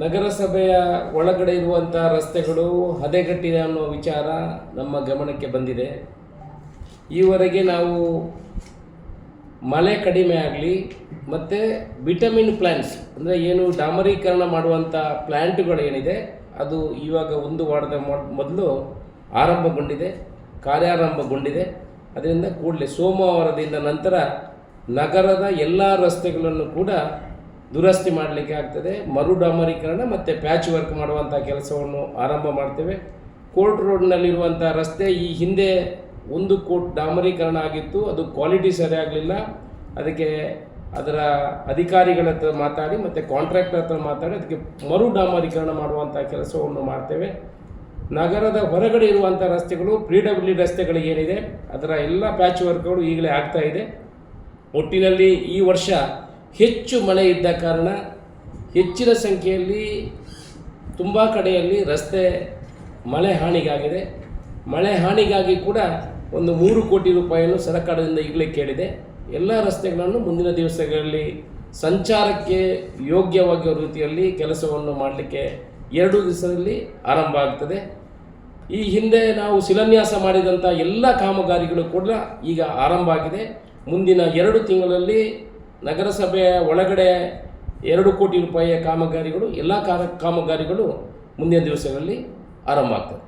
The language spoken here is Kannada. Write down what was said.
ನಗರಸಭೆಯ ಒಳಗಡೆ ಇರುವಂಥ ರಸ್ತೆಗಳು ಹದೆಗಟ್ಟಿದೆ ಅನ್ನೋ ವಿಚಾರ ನಮ್ಮ ಗಮನಕ್ಕೆ ಬಂದಿದೆ. ಈವರೆಗೆ ನಾವು ಮಳೆ ಕಡಿಮೆ ಆಗಲಿ ಮತ್ತು ವಿಟಮಿನ್ ಪ್ಲ್ಯಾಂಟ್ಸ್ ಅಂದರೆ ಏನು ಡಾಮರೀಕರಣ ಮಾಡುವಂಥ ಪ್ಲ್ಯಾಂಟ್ಗಳು ಏನಿದೆ ಅದು ಇವಾಗ ಒಂದು ವಾರದ ಮೊದಲು ಆರಂಭಗೊಂಡಿದೆ, ಕಾರ್ಯಾರಂಭಗೊಂಡಿದೆ. ಅದರಿಂದ ಕೂಡಲೇ ಸೋಮವಾರದಿಂದ ನಂತರ ನಗರದ ಎಲ್ಲ ರಸ್ತೆಗಳನ್ನು ಕೂಡ ದುರಸ್ತಿ ಮಾಡಲಿಕ್ಕೆ ಆಗ್ತದೆ. ಮರು ಡಾಮರೀಕರಣ ಮತ್ತು ಪ್ಯಾಚ್ ವರ್ಕ್ ಮಾಡುವಂಥ ಕೆಲಸವನ್ನು ಆರಂಭ ಮಾಡ್ತೇವೆ. ಕೋರ್ಟ್ ರೋಡ್ನಲ್ಲಿರುವಂಥ ರಸ್ತೆ ಈ ಹಿಂದೆ ಒಂದು ಕೋಟ್ ಡಾಮರೀಕರಣ ಆಗಿತ್ತು. ಅದು ಕ್ವಾಲಿಟಿ ಸರಿಯಾಗಲಿಲ್ಲ. ಅದಕ್ಕೆ ಅದರ ಅಧಿಕಾರಿಗಳ ಹತ್ರ ಮಾತಾಡಿ ಮತ್ತು ಕಾಂಟ್ರಾಕ್ಟರ್ ಹತ್ರ ಮಾತಾಡಿ ಅದಕ್ಕೆ ಮರು ಡಾಮರೀಕರಣ ಮಾಡುವಂಥ ಕೆಲಸವನ್ನು ಮಾಡ್ತೇವೆ. ನಗರದ ಹೊರಗಡೆ ಇರುವಂಥ ರಸ್ತೆಗಳು ಪಿ ಡಬ್ಲ್ಯೂ ರಸ್ತೆಗಳು ಏನಿದೆ, ಅದರ ಎಲ್ಲ ಪ್ಯಾಚ್ ವರ್ಕ್ಗಳು ಈಗಲೇ ಆಗ್ತಾ ಇದೆ. ಒಟ್ಟಿನಲ್ಲಿ ಈ ವರ್ಷ ಹೆಚ್ಚು ಮಳೆ ಇದ್ದ ಕಾರಣ ಹೆಚ್ಚಿನ ಸಂಖ್ಯೆಯಲ್ಲಿ ತುಂಬ ಕಡೆಯಲ್ಲಿ ರಸ್ತೆ ಮಳೆ ಹಾನಿಗಾಗಿದೆ. ಮಳೆ ಹಾನಿಗಾಗಿ ಕೂಡ ಒಂದು ಮೂರು ಕೋಟಿ ರೂಪಾಯಿಯನ್ನು ಸರ್ಕಾರದಿಂದ ಈಗಲೇ ಕೇಳಿದೆ. ಎಲ್ಲ ರಸ್ತೆಗಳನ್ನು ಮುಂದಿನ ದಿವಸಗಳಲ್ಲಿ ಸಂಚಾರಕ್ಕೆ ಯೋಗ್ಯವಾಗಿರುವ ರೀತಿಯಲ್ಲಿ ಕೆಲಸವನ್ನು ಮಾಡಲಿಕ್ಕೆ ಎರಡು ದಿವಸದಲ್ಲಿ ಆರಂಭ ಆಗ್ತದೆ. ಈ ಹಿಂದೆ ನಾವು ಶಿಲಾನ್ಯಾಸ ಮಾಡಿದಂಥ ಎಲ್ಲ ಕಾಮಗಾರಿಗಳು ಕೂಡ ಈಗ ಆರಂಭ ಆಗಿದೆ. ಮುಂದಿನ ಎರಡು ತಿಂಗಳಲ್ಲಿ ನಗರಸಭೆಯ ಒಳಗಡೆ ಎರಡು ಕೋಟಿ ರೂಪಾಯಿಯ ಕಾಮಗಾರಿಗಳು ಎಲ್ಲ ಕಾರ ಕಾಮಗಾರಿಗಳು ಮುಂದಿನ ದಿವಸಗಳಲ್ಲಿ ಆರಂಭ ಆಗ್ತದೆ.